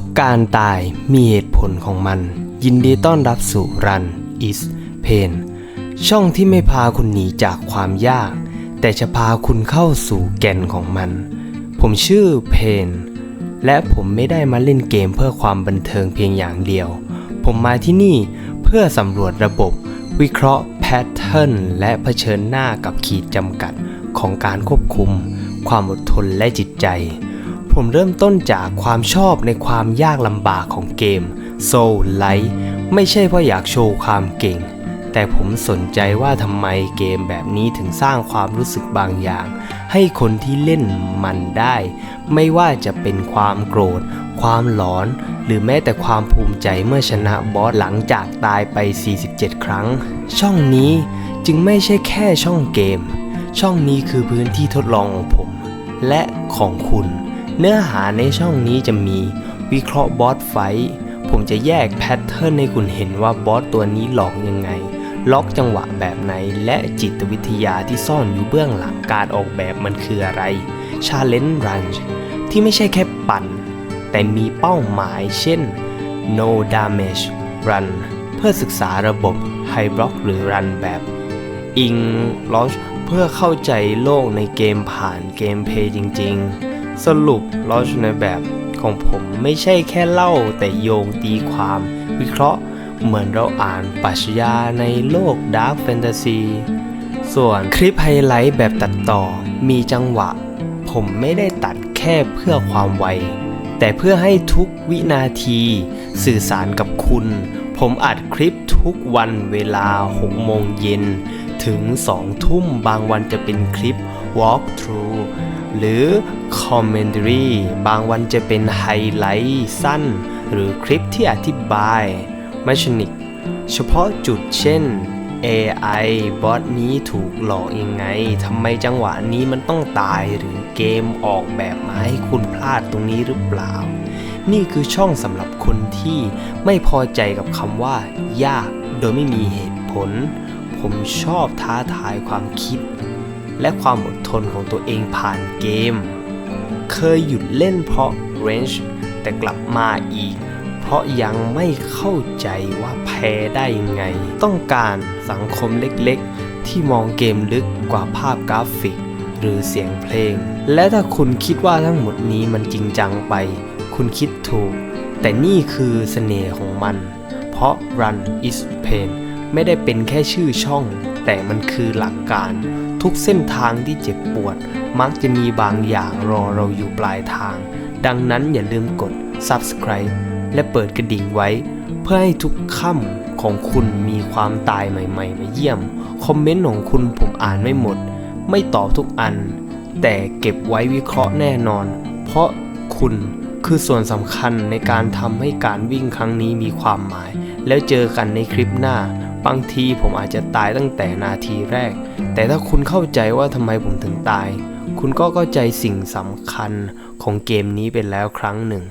ทุกการตายมีเหตุผลของมัน ยินดีต้อนรับสู่ Run is Pain ช่องที่ไม่พาคุณหนีจากความยาก แต่จะพาคุณเข้าสู่แก่นของมัน ผมชื่อเพนและผมไม่ได้มาเล่นเกมเพื่อความบันเทิงเพียงอย่างเดียว ผมมาที่นี่เพื่อสำรวจระบบ วิเคราะห์แพทเทิร์นและเผชิญหน้ากับขีดจำกัดของการควบคุม ความอดทนและจิตใจ ผมเริ่มต้นจากความชอบในความยากลำบากของเกม Soul Light ไม่ใช่เพราะอยากโชว์ความเก่ง แต่ผมสนใจว่าทำไมเกมแบบนี้ถึงสร้างความรู้สึกบางอย่าง ให้คนที่เล่นมันได้ ไม่ว่าจะเป็นความโกรธ ความหลอน หรือแม้แต่ความภูมิใจเมื่อชนะบอสหลังจากตายไป 47 ครั้ง ช่องนี้จึงไม่ใช่แค่ช่องเกม ช่องนี้คือพื้นที่ทดลองของผม และของคุณ เนื้อหาในช่องนี้จะมีวิเคราะห์บอสไฟท์ผมจะแยกแพทเทิร์นให้คุณเห็นว่าบอสตัวนี้หลอกยังไง ล็อกจังหวะแบบไหน และจิตวิทยาที่ซ่อนอยู่เบื้องหลังการออกแบบมันคืออะไร Challenge Run ที่ไม่ใช่แค่ปั่น แต่มีเป้าหมายเช่น no damage run เพื่อศึกษาระบบ high block หรือ run แบบอิงลอชเพื่อเข้าใจโลกในเกมผ่านเกมเพย์จริง ๆ สรุปลอชในแบบของผมไม่ใช่แค่เล่าแต่โยงตีความ วิเคราะห์เหมือนเราอ่านปรัชญาในโลกดาร์ f แฟนตาซีส่วนคลิปไฮไลท์แบบตัดต่อมีจังหวะ ผมไม่ได้ตัดแค่เพื่อความไว แต่เพื่อให้ทุกวินาทีสื่อสารกับคุณ ผมอัดคลิปทุกวันเวลา6โมงเย็น ถึง 2 ทุ่มบางวันจะเป็นคลิป walk through หรือ commentary บางวันจะเป็นไฮไลท์สั้น หรือคลิปที่อธิบาย m e c h a n i c เฉพาะจุดเช่น AI บอสนี้ถูกหลอกยังไง ทำไมจังหวะนี้มันต้องตายหรือเกมออกแบบมาให้คุณพลาดตรงนี้หรือเปล่า นี่คือช่องสำหรับคนที่ไม่พอใจกับคำว่า ยากโดยไม่มีเหตุผล ผมชอบท้าทายความคิด และความอดทนของตัวเองผ่านเกม เคยหยุดเล่นเพราะ range แต่กลับมาอีก เพราะยังไม่เข้าใจว่าแพ้ได้ยังไง ต้องการสังคมเล็กๆ ที่มองเกมลึกกว่าภาพกราฟิก หรือเสียงเพลง และถ้าคุณคิดว่าทั้งหมดนี้มันจริงจังไป คุณคิดถูก แต่นี่คือเสน่ห์ของมัน เพราะ Run is Pain ไม่ได้เป็นแค่ชื่อช่อง แต่มันคือหลักการ ทุกเส้นทางที่เจ็บปวด มักจะมีบางอย่างรอเราอยู่ปลายทาง ดังนั้นอย่าลืมกด subscribe และเปิดกระดิ่งไว้ เพื่อให้ทุกค่ำของคุณมีความตายใหม่ ๆ มาเยี่ยม คอมเมนต์ของคุณผมอ่านไม่หมด ไม่ตอบทุกอัน แต่เก็บไว้วิเคราะห์แน่นอน เพราะคุณคือส่วนสำคัญในการทำให้การวิ่งครั้งนี้มีความหมาย แล้วเจอกันในคลิปหน้า บางทีผมอาจจะตายตั้งแต่นาทีแรก แต่ถ้าคุณเข้าใจว่าทำไมผมถึงตาย คุณก็เข้าใจสิ่งสำคัญของเกมนี้ไปแล้วครั้งหนึ่ง